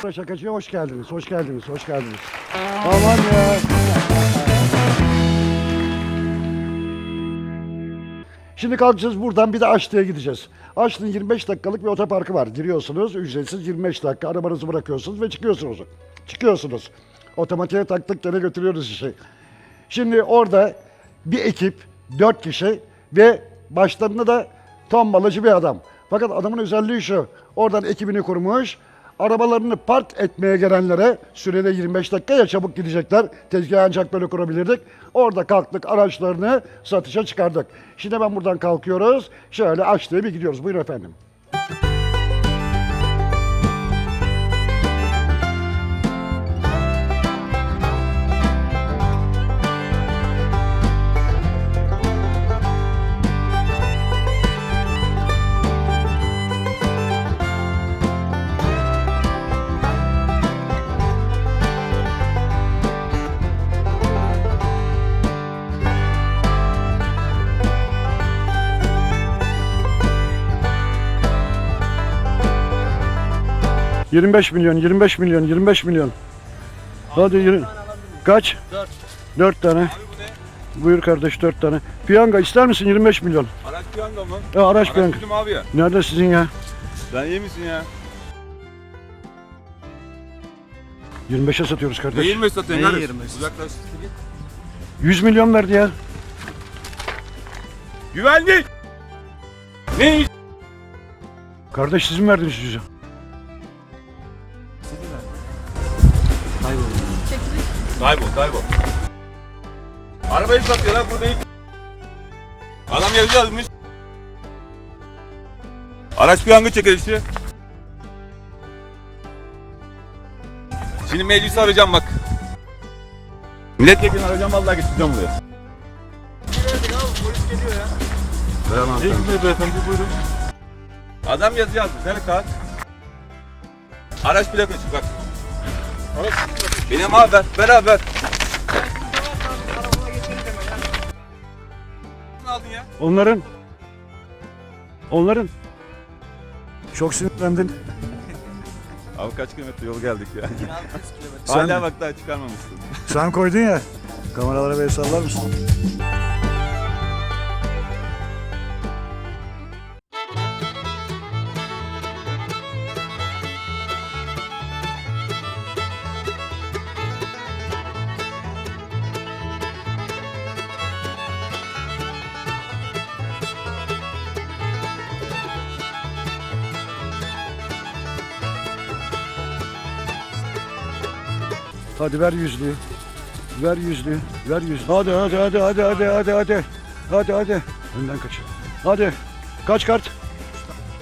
Şakacıya hoş geldiniz, hoş geldiniz, hoş geldiniz. Aman ya. Şimdi kalkacağız buradan bir de Açlı'ya gideceğiz. Açlı'nın 25 dakikalık bir otoparkı var. Giriyorsunuz ücretsiz 25 dakika arabanızı bırakıyorsunuz ve çıkıyorsunuz. Çıkıyorsunuz. Otomatiğe taktık gene götürüyoruz işi. Şimdi orada bir ekip, dört kişi ve başlarında da tombalacı bir adam. Fakat adamın özelliği şu, oradan ekibini kurmuş, arabalarını park etmeye gelenlere sürede 25 dakika ya çabuk gidecekler. Tezgahı ancak böyle kurabilirdik. Orada kalktık araçlarını satışa çıkardık. Şimdi ben buradan kalkıyoruz. Şöyle açtığı bir gidiyoruz. Buyurun efendim. ...25 milyon, 25 milyon, 25 milyon. Hadi yürü. Kaç? 4. 4 tane. Buyur kardeş 4 tane. Piyanga ister misin 25 milyon? Araç piyango mu? Ya araç Araç piyanga. bizim abi ya. Nerede sizin ya? Sen iyi misin ya? 25'e satıyoruz Ne kardeş. 25 satıyorsun Ne kardeş? 25? Uzaklaş. 100 milyon verdi ya. Güvenlik! Ne iş? Kardeş sizin verdiniz yüzü. Kaybol kaybol. Arabayı satıyor lan burada. Adam yazı yazmış. Araç piyango çekilişi. Şimdi meclisi arayacağım bak. Milletvekilini arayacağım vallahi getireceğim buraya. Tamam. Ne beyefendi buyurun. Adam yazı yazmış. Nerede kağıt? Araç plakası bak. Benim abi. Ne aldın ya? Onların onların çok sinirlendin. Abi kaç kilometre yol geldik ya. Sen Hala bak daha çıkarmamışsın. Sen koydun ya. Kameralara bir el sallar mısın? Hadi ver yüzlüğü. Ver yüzlüğü. Ver yüzlüğü. Hadi hadi hadi hadi hadi hadi hadi. Hadi hadi. Önden kaç. Hadi. Kaç kart?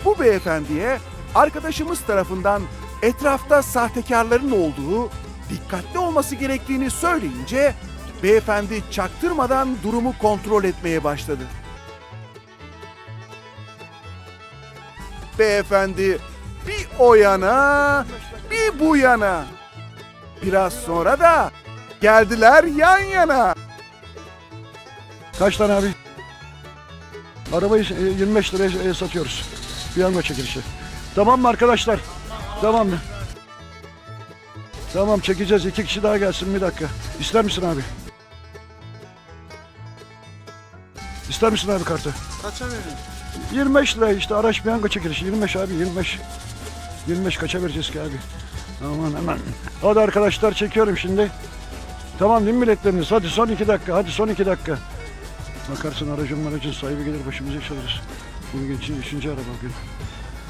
Bu beyefendiye arkadaşımız tarafından etrafta sahtekarların olduğu, dikkatli olması gerektiğini söyleyince beyefendi çaktırmadan durumu kontrol etmeye başladı. Beyefendi bir o yana, bir bu yana. Biraz sonra da geldiler yan yana. Kaç tane abi? Arabayı e, 25 liraya e, satıyoruz. Piyango çekilişi. Tamam mı arkadaşlar? Tamam mı? Tamam çekeceğiz. İki kişi daha gelsin bir dakika. İster misin abi? İster misin abi kartı? Kaça verin? 25 lira işte araç piyango çekilişi 25 abi 25. 25 kaça vereceğiz ki abi? Aman aman. Hadi arkadaşlar çekiyorum şimdi. Tamam değil mi biletleriniz? Hadi son iki dakika. Hadi son iki dakika. Bakarsın aracın aracın sahibi gelir başımıza iş alırız. Bunu geçin üçüncü araba bugün.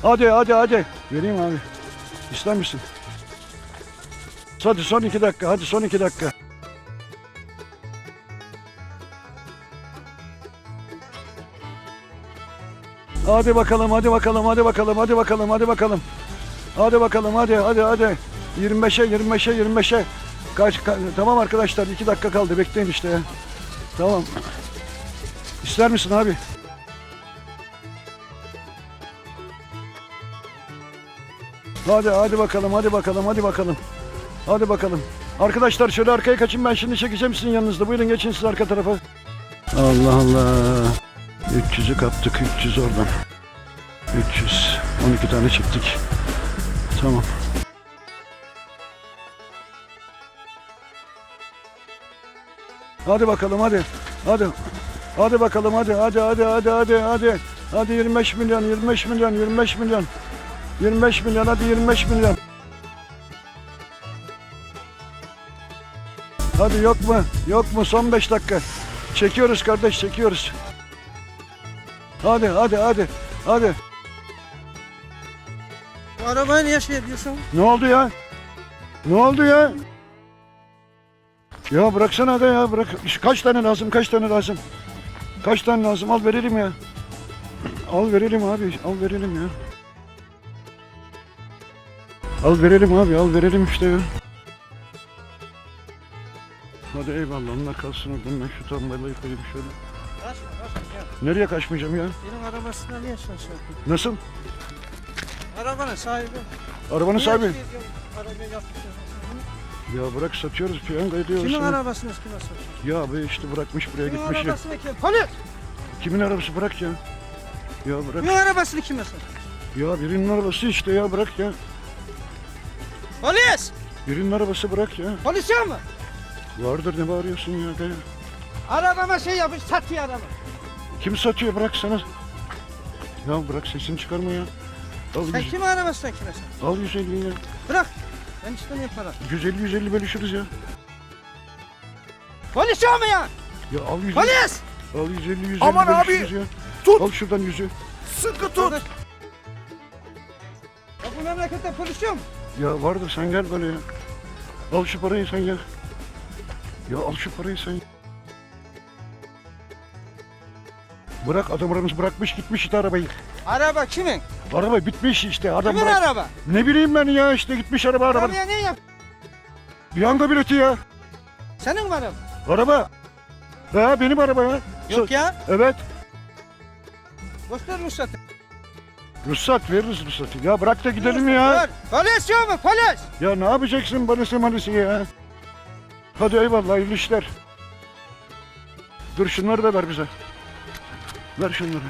Hadi hadi hadi. Vereyim abi. İster misin? Hadi son iki dakika. Hadi son iki dakika. Hadi bakalım, hadi bakalım, hadi bakalım, hadi bakalım, hadi bakalım. Hadi bakalım, hadi, hadi, hadi. 25'e, 25'e, 25'e. Kaç, ka- tamam arkadaşlar, 2 dakika kaldı. Bekleyin işte ya. Tamam. İster misin abi? Hadi, hadi bakalım, hadi bakalım, hadi bakalım. Hadi bakalım. Arkadaşlar şöyle arkaya kaçın ben şimdi çekeceğim sizin yanınızda. Buyurun geçin siz arka tarafa. Allah Allah. 300'ü kaptık 300 oradan. 300. 12 tane çektik. Tamam. Hadi bakalım hadi. Hadi. Hadi bakalım hadi hadi hadi hadi hadi hadi. Hadi 25 milyon 25 milyon 25 milyon. 25 milyon hadi 25 milyon. Hadi yok mu? Yok mu? Son 5 dakika. Çekiyoruz kardeş çekiyoruz. Hadi hadi hadi. Hadi. Niye şey yapıyorsun? Ne oldu ya? Ne oldu ya? Ya bıraksana hadi ya bırak. Kaç tane lazım? Kaç tane lazım? Kaç tane lazım? Al verelim ya. Al verelim abi. Al verelim ya. Al verelim abi. Al verelim işte ya. Hadi eyvallah. Onlar kalsın oradan. Ben şu tambayla koyayım şöyle. Kaçma kaçma gel. Nereye kaçmayacağım ya? Benim arabasına niye sen şey? Nasıl? Arabanın sahibi. Arabanın Niye sahibi. şey Arabayı. Ya bırak satıyoruz. Piyango ediyoruz. Kimin arabasını kime satıyorsun? Ya be işte bırakmış buraya Kimin gitmiş ya. arabasını kim? Polis! Kimin arabası bırak ya. Ya bırak. Kimin arabasını kime satıyorsun? Ya birinin arabası işte ya bırak ya. Polis! Birinin arabası bırak ya. Polis yok mu? Vardır ne bağırıyorsun ya be. Arabama şey yapmış satıyor araba. Kim satıyor bırak sana. Ya bırak sesini çıkarma ya. Al, Sen yüz, kimin arabasını kime satıyorsun? al 150 ya. Bırak. Ben istemiyorum para. 150 150 bölüşürüz ya. Polis yok mu ya? Ya al 150. Polis! Al 150 150 Aman abi, bölüşürüz ya. tut. Al şuradan yüzü. Sıkı tut. Kardeş. Ya bu memlekette polis yok mu? Ya vardır sen gel böyle ya. Al şu parayı sen ya. Ya al şu parayı sen. Bırak adam aramız bırakmış gitmiş işte arabayı. Araba kimin? Araba bitmiş işte adam Kimin bırak. araba? Ne bileyim ben ya işte gitmiş araba araba. Arabaya ne yap? Piyango bileti ya. Senin mi araba? Araba. Ha benim araba ya. Yok ya. Evet. Göster ruhsatı. Ruhsat veririz ruhsatı. Ya bırak da gidelim ya. Ver. Polis yok mu? Polis! Ya ne yapacaksın banısı manısı ya. Hadi eyvallah hayırlı işler. Dur şunları da ver bize. Ver şunları.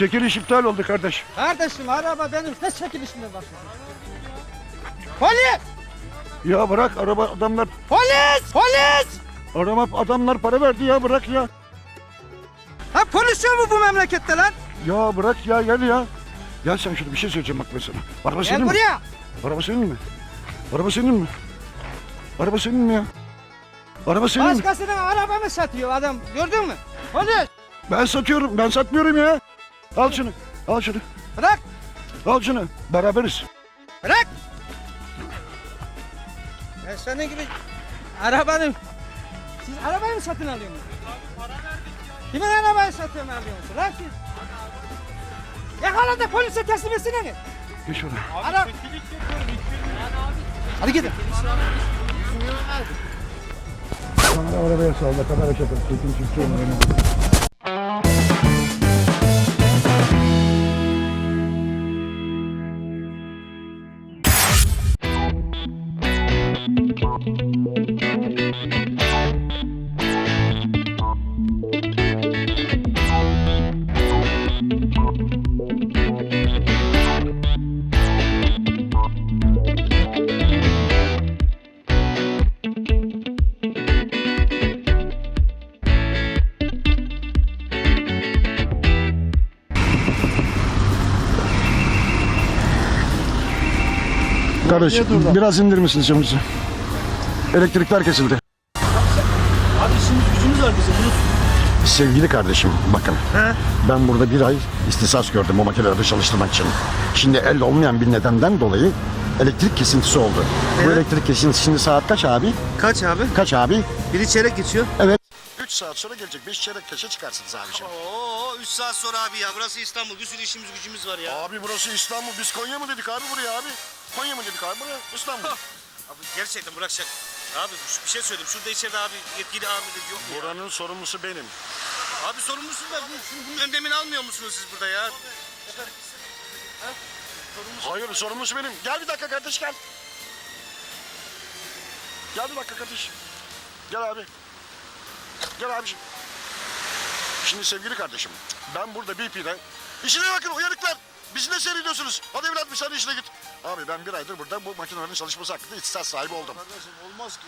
Çekiliş iptal oldu kardeş. Kardeşim araba benim ne çekilişime bak. Polis! Ya bırak araba adamlar Polis! Polis! araba adamlar para verdi ya bırak ya. Ha polis yok mu bu memlekette lan? Ya bırak ya gel ya. Gel sen şurada bir şey söyleyeceğim bak ben sana. Araba senin mi? buraya. Araba senin mi? Araba senin mi? Araba senin mi ya? Araba senin mi? Başkasının arabamı satıyor adam. Gördün mü? Polis! Ben satıyorum. Ben satmıyorum ya. Al şunu. Al şunu. Bırak! Al şunu. Beraberiz. Bırak! Ben senin gibi arabanın... Siz arabayı mı satın alıyorsunuz? Kimin arabayı satın alıyorsunuz? Lan siz! Yakala da polise teslim etsene. Geç şuraya. Ara... Hadi gidin. Sonra arabaya salla. Kamera çekin. Çekin çekin. Kardeş biraz indirir misiniz camınızı? Elektrikler kesildi. Abi işimiz gücümüz var bizim. Bunu Sevgili kardeşim bakın. Ben burada bir ay istisas gördüm bu makinelerde çalıştırmak için. Şimdi el olmayan bir nedenden dolayı elektrik kesintisi oldu. Bu elektrik kesintisi şimdi saat kaç abi? kaç abi? Kaç abi? Biri çeyrek geçiyor. Evet. 3 saat sonra gelecek. 5 çeyrek kaça çıkarsınız abiciğim? Oo 3 saat sonra abi ya. Burası İstanbul. Bir sürü işimiz gücümüz var ya. Abi burası İstanbul. Biz Konya mı dedik abi buraya abi? Konya mı dedik abi buraya? İstanbul. Abi gerçekten bırakacak. Abi bir şey söyleyeyim. Şurada içeride abi yetkili amiri yok mu ya? Buranın sorumlusu benim. Abi sorumlusunuz da bu, bunun önlemini almıyor musunuz siz burada ya? Hayır sorumlusu benim. Gel bir dakika kardeş gel. Gel bir dakika kardeş. Gel abi. Gel abiciğim. Şimdi sevgili kardeşim ben burada BP'den işine bakın uyanıklar. Bizi ne seyrediyorsunuz? Hadi evlat bir sen işine git. Abi ben bir aydır burada bu makinelerin çalışması hakkında ihtisas sahibi oldum. Kardeşim olmaz ki.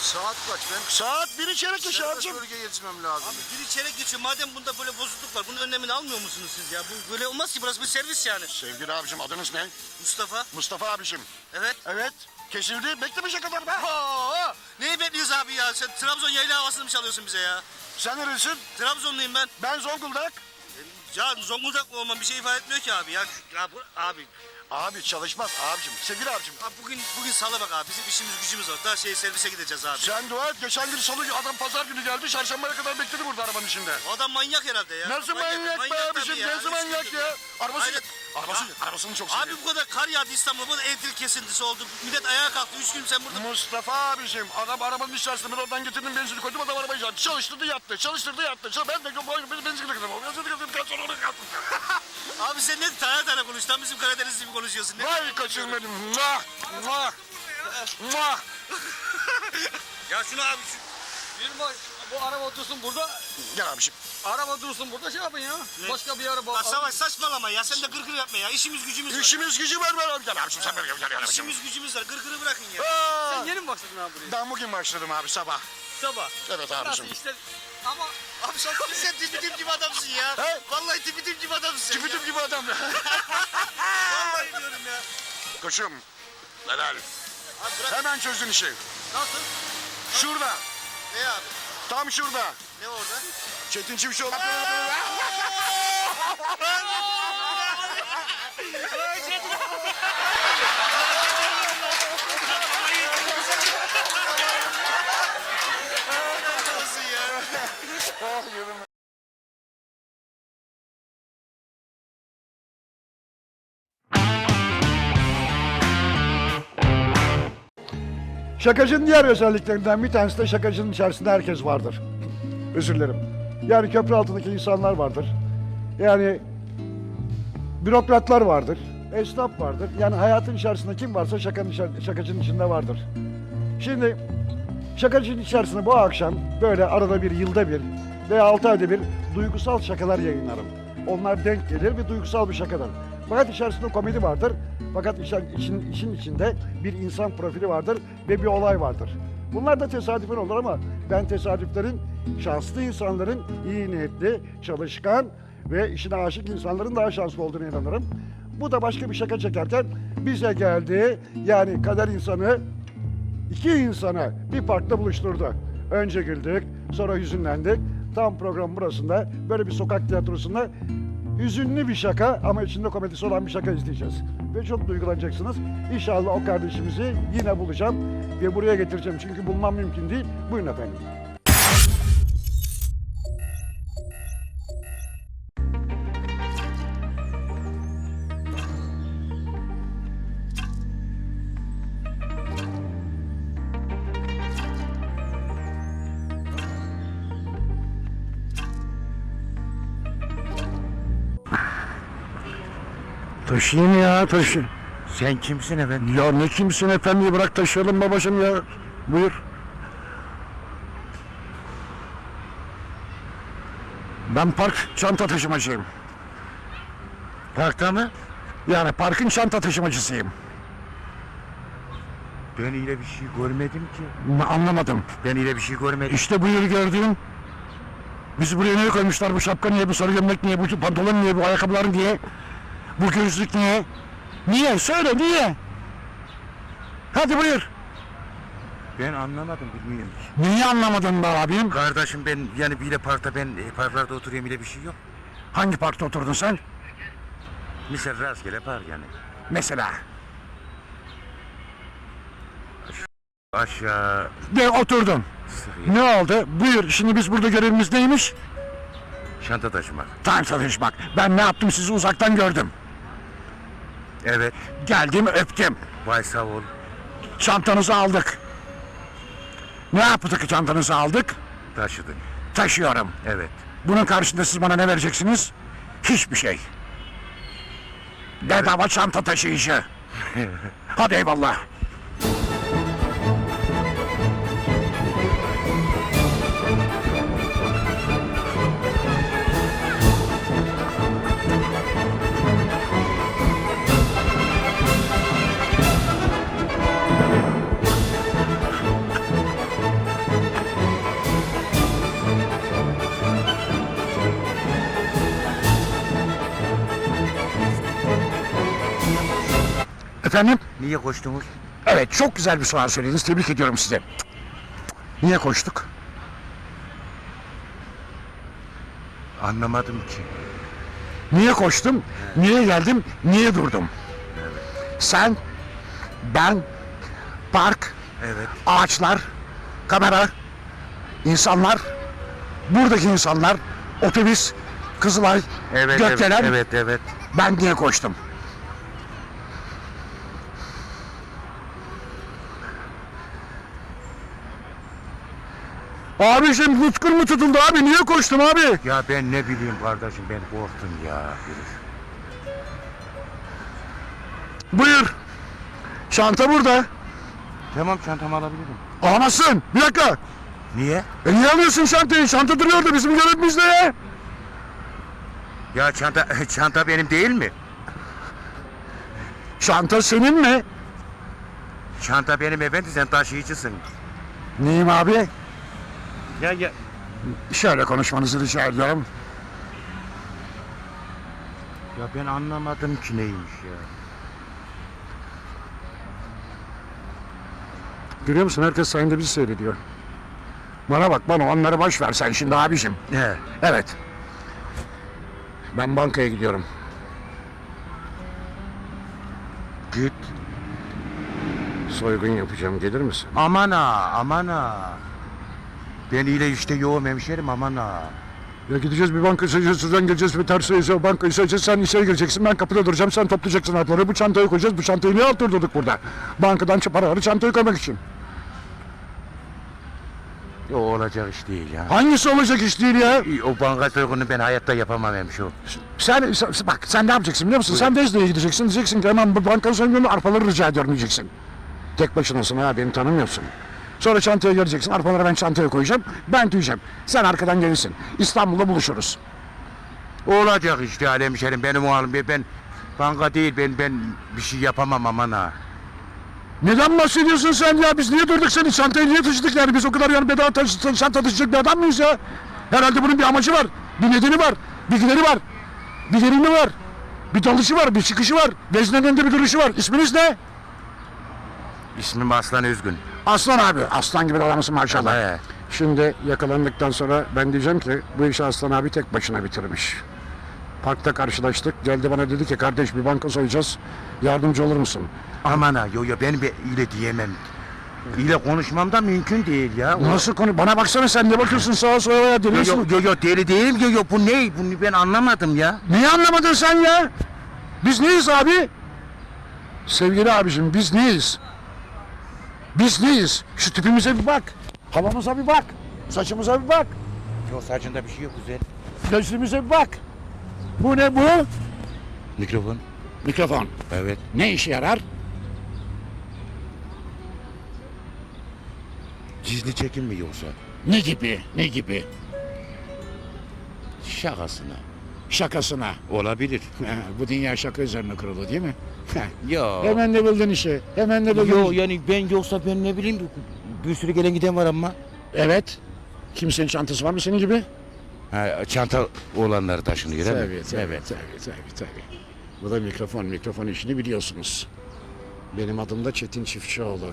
Saat kaç? Ben Saat çeyrek geçe serbest abicim. bölgeye yetişmem lazım. Abi biri çeyrek geçiyor. Madem bunda böyle bozukluk var. Bunun önlemini almıyor musunuz siz ya? Bu böyle olmaz ki. Burası bir servis yani. Sevgili abicim adınız ne? Mustafa. Mustafa abicim. Evet. Evet. Kesildi. Beklemeyecek kadar be. Oo, neyi bekliyoruz abi ya? Sen Trabzon yayla havasını mı çalıyorsun bize ya? Sen neresin? Trabzonluyum ben. Ben Zonguldak. Ya Zonguldak mı olmam bir şey ifade etmiyor ki abi ya. ya bu, abi. Abi çalışmaz abicim. Sevgili abicim. abi bugün bugün salı bak abi. Bizim işimiz gücümüz var. Daha şey servise gideceğiz abi. Sen dua et. Geçen gün salı adam pazar günü geldi. Çarşambaya kadar bekledi burada arabanın içinde. O adam manyak herhalde ya. Nasıl manyak, be tabii abicim? ya. Nasıl manyak ya? Arabası, Hayret. Arabası, arabasını çok Abi seviyor. bu kadar kar yağdı İstanbul'da. Bu da elektrik kesintisi oldu. Millet ayağa kalktı. Üç gün sen burada... Mustafa abicim adam arabanın içerisinde ben oradan getirdim benzini koydum adam arabayı çaldı. Çalıştırdı yattı çalıştırdı yattı. Çalı- Ben de koydum benzin benzin kırdım. Benzin kırdım kaç sonra onu kattım. Abi sen ne tane tane konuş. Tam bizim Karadenizli gibi konuşuyorsun. Ne? Vay kaçın benim. Muah muah muah. Ya şunu abi şu... Bir baş, bu araba dursun burada. Gel abicim. Araba dursun burada şey yapın ya. Başka bir araba. Ya Savaş saçmalama ya. Sen de gırgır yapma ya. İşimiz gücümüz var. İşimiz gücü var var. Gel abicim sen benim gel gel. İşimiz gücümüz var. Gırgırı bırakın ya. Aa, Sen yeni mi başladın abi buraya? Ben bugün başladım abi sabah. Sabah. Evet Nasıl abicim. işte ama Abi sen, sen tipitim gibi adamsın ya. He? Vallahi tipitim gibi adamsın. Tipitim ya. gibi adam. Vallahi diyorum ya. Koçum. Helal. Abi bırak. Hemen çözdün işi. Nasıl? Şurada. Ne abi? Tam şurada. Ne orada? Çetin Çiftçioğlu. Nasıl ya? Şakacının diğer özelliklerinden bir tanesi de şakacının içerisinde herkes vardır. Özür dilerim. Yani köprü altındaki insanlar vardır. Yani bürokratlar vardır. Esnaf vardır. Yani hayatın içerisinde kim varsa şakanın şakacının içinde vardır. Şimdi şakacının içerisinde bu akşam böyle arada bir yılda bir veya altı ayda bir duygusal şakalar yayınlarım. Onlar denk gelir ve duygusal bir şakadır. Fakat içerisinde komedi vardır. Fakat işin, işin, içinde bir insan profili vardır ve bir olay vardır. Bunlar da tesadüfen olur ama ben tesadüflerin, şanslı insanların iyi niyetli, çalışkan ve işine aşık insanların daha şanslı olduğunu inanırım. Bu da başka bir şaka çekerken bize geldi. Yani kader insanı iki insanı bir parkta buluşturdu. Önce güldük, sonra hüzünlendik. Tam program burasında böyle bir sokak tiyatrosunda hüzünlü bir şaka ama içinde komedisi olan bir şaka izleyeceğiz. Ve çok duygulanacaksınız. İnşallah o kardeşimizi yine bulacağım ve buraya getireceğim. Çünkü bulmam mümkün değil. Buyurun efendim. Taşıyayım ya taşı. Sen kimsin efendim? Ya ne kimsin efendi bırak taşıyalım babacığım ya. Buyur. Ben park çanta taşımacıyım. Parkta mı? Yani parkın çanta taşımacısıyım. Ben öyle bir şey görmedim ki. Ne Anlamadım. Ben öyle bir şey görmedim. İşte buyur gördüğün. Bizi buraya niye koymuşlar? Bu şapka niye? Bu sarı gömlek niye? Bu pantolon niye? Bu ayakkabılar niye? Bu gözlük niye? Niye? Söyle niye? Hadi buyur. Ben anlamadım bilmiyorum. Niye anlamadın be abim? Kardeşim ben yani bile parkta ben e, parklarda oturuyorum öyle bir şey yok. Hangi parkta oturdun sen? Misal rastgele park yani. Mesela. Aşağı De sıkıyor. Ne oldu? Buyur. Şimdi biz burada görevimiz neymiş? Şanta taşımak. Tam çalışmak. Ben ne yaptım sizi uzaktan gördüm. Evet. Geldim öptüm. Vay sağ ol. Çantanızı aldık. Ne yaptık çantanızı aldık? Taşıdın. Taşıyorum. Evet. Bunun karşında siz bana ne vereceksiniz? Hiçbir şey. Bedava çanta taşıyıcı. Hadi eyvallah. Niye koştunuz? Evet çok güzel bir soru söylediniz. Tebrik ediyorum size. Niye koştuk? Anlamadım ki. Niye koştum? Niye geldim? Niye durdum? Sen, ben, park, Evet. ağaçlar, kamera, insanlar, buradaki insanlar, otobüs, Kızılay, Evet, Gökdelen, evet, evet, evet. ben niye koştum? Abi şimdi nutkun mu tutuldu abi? Niye koştun abi? Ya ben ne bileyim kardeşim ben korktum ya. Buyur. Çanta burada. Tamam çantamı alabilirim. Alamazsın. Bir dakika. Niye? E niye alıyorsun çantayı? Çanta duruyor da bizim görevimizde ya. Ya çanta çanta benim değil mi? Çanta senin mi? Çanta benim efendi sen taşıyıcısın. Neyim abi? Ya ya Şöyle konuşmanızı rica ediyorum. ya ben anlamadım ki neymiş ya. Görüyor musun? Herkes sayende bizi seyrediyor. Bana bak bana onları boş ver sen şimdi abicim. He. Evet. Ben bankaya gidiyorum. Git. Soygun yapacağım. Gelir misin? Aman ha aman ha. Ben ile işte yoğum hemşerim aman ha. Ya gideceğiz bir banka sayacağız, sizden geleceğiz bir ters sayacağız, bankayı sayacağız, sen içeri gireceksin, ben kapıda duracağım, sen toplayacaksın harfleri, bu çantayı koyacağız, bu çantayı niye altırdırdık burada? Bankadan paraları çantayı koymak için. O olacak iş değil ya. Hangisi olacak iş değil ya? O banka soygunu ben hayatta yapamam hemşo. Sen, sen- bak sen ne yapacaksın biliyor musun? Sen Vezne'ye gideceksin, diyeceksin ki hemen bu bankanın soygununu arpaları rica ediyorum diyeceksin. Tek başınasın ha, beni tanımıyorsun. Sonra çantaya geleceksin, arpaları ben çantaya koyacağım, ben tüyeceğim. Sen arkadan gelirsin. İstanbul'da buluşuruz. Olacak işte Ali hemşerim benim oğlum ben, ben banka değil ben ben bir şey yapamam aman ha. Neden bahsediyorsun sen ya? Biz niye durduk seni? Çantayı niye taşıdık yani? Biz o kadar yani bedava taşı, çanta taşıyacak bir adam mıyız ya? Herhalde bunun bir amacı var. Bir nedeni var. Bir gideri var. Bir derimi var. Bir dalışı var. Bir çıkışı var. Veznenin önünde bir duruşu var. İsminiz ne? İsmim Aslan Özgün. Aslan abi. Aslan gibi adamsın maşallah. He. Şimdi yakalandıktan sonra ben diyeceğim ki bu işi Aslan abi tek başına bitirmiş. Parkta karşılaştık. Geldi bana dedi ki kardeş bir banka soyacağız. Yardımcı olur musun? Aman ha yo yo ben bir ile diyemem. İle konuşmam da mümkün değil ya. Nasıl konu? Bana baksana sen ne bakıyorsun sağa sola ya Yo deliyorsun. yo yo yo deli değilim yo yo bu ne? Bunu ben anlamadım ya. Neyi anlamadın sen ya? Biz neyiz abi? Sevgili abicim biz neyiz? Biz neyiz? Şu tipimize bir bak. Havamıza bir bak. Saçımıza bir bak. Yo saçında bir şey yok güzel. Gözlüğümüze bir bak. Bu ne bu? Mikrofon. Mikrofon. Evet. Ne işe yarar? Gizli çekim mi yoksa? Ne gibi? Ne gibi? Şakasına. Şakasına. Olabilir. Bu dünya şaka üzerine kurulu değil mi? Yo. Hemen de buldun işi. Hemen de buldun. Yo işi. yani ben yoksa ben ne bileyim bir sürü gelen giden var ama. Evet. Kimsenin çantası var mı senin gibi? Ha, çanta olanları taşınıyor değil mi? Tabii, tabii, Evet. tabii, tabii, tabii. Bu da mikrofon, mikrofon işini biliyorsunuz. Benim adım da Çetin Çiftçioğlu.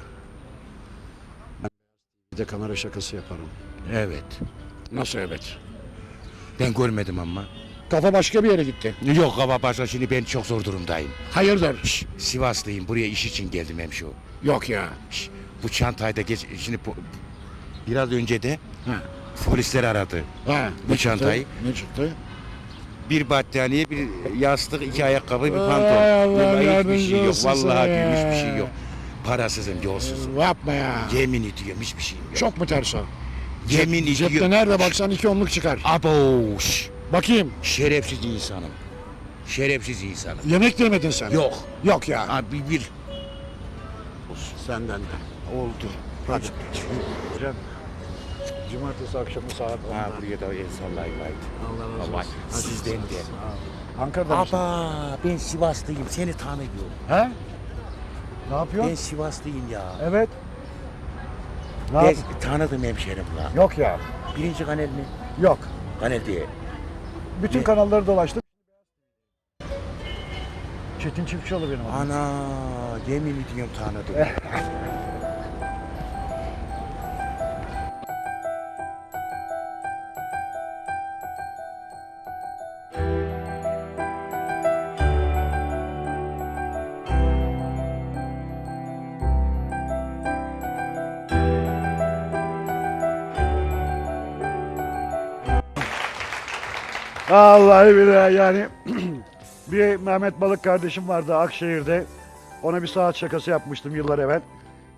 Bir de kamera şakası yaparım. Evet. Nasıl evet? Ben görmedim ama. Kafa başka bir yere gitti. Yok hava başla şimdi ben çok zor durumdayım. Hayırdır? Şş, Sivaslıyım buraya iş için geldim hemşo. Yok ya. Şş, bu çantayı da geç şimdi bu- biraz önce de Ha. polisler aradı. Ha, Bu ne çıktı? çantayı. Ne çıktı? Bir battaniye, bir yastık, iki ayakkabı, bir Ay pantolon. Allah Vallahi hiçbir yardımcı şey yok. olsun Vallahi sana ya. hiçbir şey yok. Parasızım, yolsuzum. Yapma ya. Yemin ediyorum hiçbir şeyim yok. Çok mu ters o? Yemin Cepte ediyorum. nerede baksan iki onluk çıkar. Abo, şş, Bakayım. şerefsiz insanım. Şerefsiz insanım. Yemek yemedin sen. Yok. Yok ya. Ha, bir, bir Senden de. oldu. Hadi. Hocam. Cumartesi akşamı saat 10'da. Ha buraya da el sallayın. Allah razı olsun. Hadi. sizden de. Ankara'da mısın? Aba ben Sivaslıyım seni tanıyorum. He? Ne yapıyorsun? Ben Sivaslıyım ya. Evet. Ne Ben yap? tanıdım hemşerim la. Yok ya. Birinci kanal mi? Yok. Kanal diye. Bütün Ne? kanalları dolaştım. Çetin Çiftçioğlu benim adım. Ana yemin ediyorum tanıdım. Vallahi billahi yani bir Mehmet Balık kardeşim vardı Akşehir'de. Ona bir saat şakası yapmıştım yıllar evvel.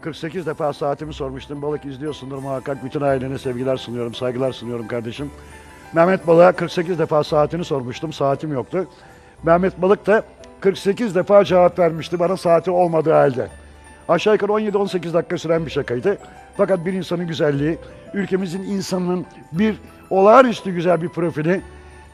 48 defa saatimi sormuştum. Balık izliyorsundur muhakkak. Bütün ailene sevgiler sunuyorum, saygılar sunuyorum kardeşim. Mehmet Balık'a 48 defa saatini sormuştum. Saatim yoktu. Mehmet Balık da 48 defa cevap vermişti bana saati olmadığı halde. Aşağı yukarı 17-18 dakika süren bir şakaydı. Fakat bir insanın güzelliği, ülkemizin insanının bir olağanüstü güzel bir profili,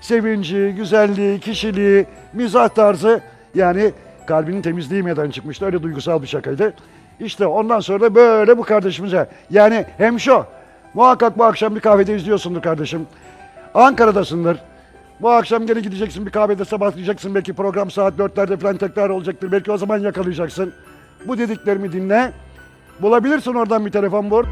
sevinci, güzelliği, kişiliği, mizah tarzı yani kalbinin temizliği meydana çıkmıştı. Öyle duygusal bir şakaydı. İşte ondan sonra da böyle bu kardeşimize yani hem şu muhakkak bu akşam bir kahvede izliyorsundur kardeşim. Ankara'dasındır. Bu akşam gene gideceksin bir kahvede sabahlayacaksın. Belki program saat dörtlerde falan tekrar olacaktır. Belki o zaman yakalayacaksın. Bu dediklerimi dinle. Bulabilirsin oradan bir telefon bul.